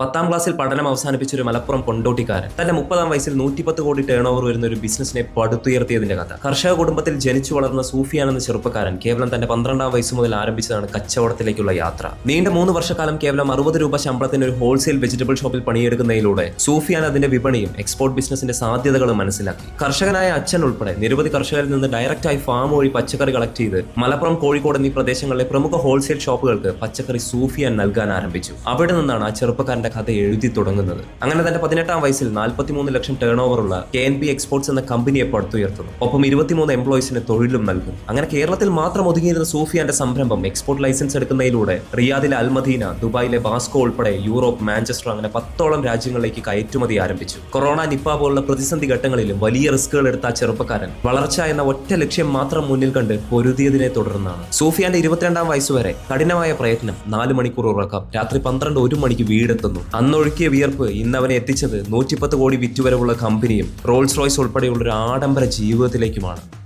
പത്താം ക്ലാസ്സിൽ പഠനം അവസാനിപ്പിച്ച ഒരു മലപ്പുറം കൊണ്ടോട്ടിക്കാരൻ. തന്റെ മുപ്പതാം വയസ്സിൽ നൂറ്റിപ്പത്ത് കോടി ടേൺ ഓവർ വരുന്ന ഒരു ബിസിനസിനെ പടുത്തുയർത്തിയതിന്റെ കഥ. കർഷക കുടുംബത്തിൽ ജനിച്ചു വളർന്ന സൂഫിയാൻ എന്ന ചെറുപ്പക്കാരൻ കേവലം തന്റെ പന്ത്രണ്ടാം വയസ്സ് മുതൽ ആരംഭിച്ചതാണ് കച്ചവടത്തിലേക്കുള്ള യാത്ര. നീണ്ട മൂന്ന് വർഷക്കാലം കേവലം അറുപത് രൂപ ശമ്പളത്തിന് ഒരു ഹോൾസെയിൽ വെജിറ്റബിൾ ഷോപ്പിൽ പണിയെടുക്കുന്നതിലൂടെ സൂഫിയാൻ അതിന്റെ വിപണിയും എക്സ്പോർട്ട് ബിസിനസിന്റെ സാധ്യതകളും മനസ്സിലാക്കി. കർഷകനായ അച്ഛൻ ഉൾപ്പെടെ നിരവധി കർഷകരിൽ നിന്ന് ഡയറക്റ്റായി ഫാം വഴി പച്ചക്കറി കളക്ട് ചെയ്ത് മലപ്പുറം കോഴിക്കോട് എന്നീ പ്രദേശങ്ങളിലെ പ്രമുഖ ഹോൾസെയിൽ ഷോപ്പുകൾക്ക് പച്ചക്കറി സൂഫിയാൻ നൽകാൻ ആരംഭിച്ചു. അവിടെ നിന്നാണ് ആ ചെറുപ്പക്കാരന്റെ കഥ എഴുതി തുടങ്ങുന്നത്. അങ്ങനെ തന്റെ പതിനെട്ടാം വയസ്സിൽ നാൽപ്പത്തിമൂന്ന് ലക്ഷം ടേൺ ഉള്ള കെ എൻ പി എക്സ്പോർട്സ് എന്ന കമ്പനിയെ പടുത്തുയർത്തുന്നു. ഒപ്പം ഇരുപത്തിമൂന്ന് എംപ്ലോയീസിന് തൊഴിലും നൽകും അങ്ങനെ കേരളത്തിൽ മാത്രം ഒതുങ്ങിയിരുന്ന സൂഫിയാന്റെ സംരംഭം എക്സ്പോർട്ട് ലൈസൻസ് എടുക്കുന്നതിലൂടെ റിയാദിലെ അൽമദീന ദുബായിലെ ബാസ്കോ ഉൾപ്പെടെ യൂറോപ്പ് മാഞ്ചസ്റ്റർ അങ്ങനെ പത്തോളം രാജ്യങ്ങളിലേക്ക് കയറ്റുമതി ആരംഭിച്ചു. കൊറോണ നിപ്പ പോലുള്ള പ്രതിസന്ധി ഘട്ടങ്ങളിലും വലിയ റിസ്കുകൾ എടുത്ത ചെറുപ്പക്കാരൻ വളർച്ച എന്ന ഒറ്റ ലക്ഷ്യം മാത്രം മുന്നിൽ കണ്ട് പൊരുതിയതിനെ തുടർന്നാണ്. സൂഫിയാന്റെ ഇരുപത്തിരണ്ടാം വയസ്സുവരെ കഠിനമായ പ്രയത്നം നാല് മണിക്കൂർ ഉറക്കം രാത്രി പന്ത്രണ്ട് ഒരു മണിക്ക് വീടെത്തുന്നു. അന്നൊഴുക്കിയ വിയർപ്പ് ഇന്ന് അവനെ എത്തിച്ചത് നൂറ്റിപ്പത്ത് കോടി വിറ്റുവരവുള്ള കമ്പനിയും റോൾസ് റോയ്സ് ഉൾപ്പെടെയുള്ള ഒരു ആഡംബര ജീവിതത്തിലേക്കുമാണ്.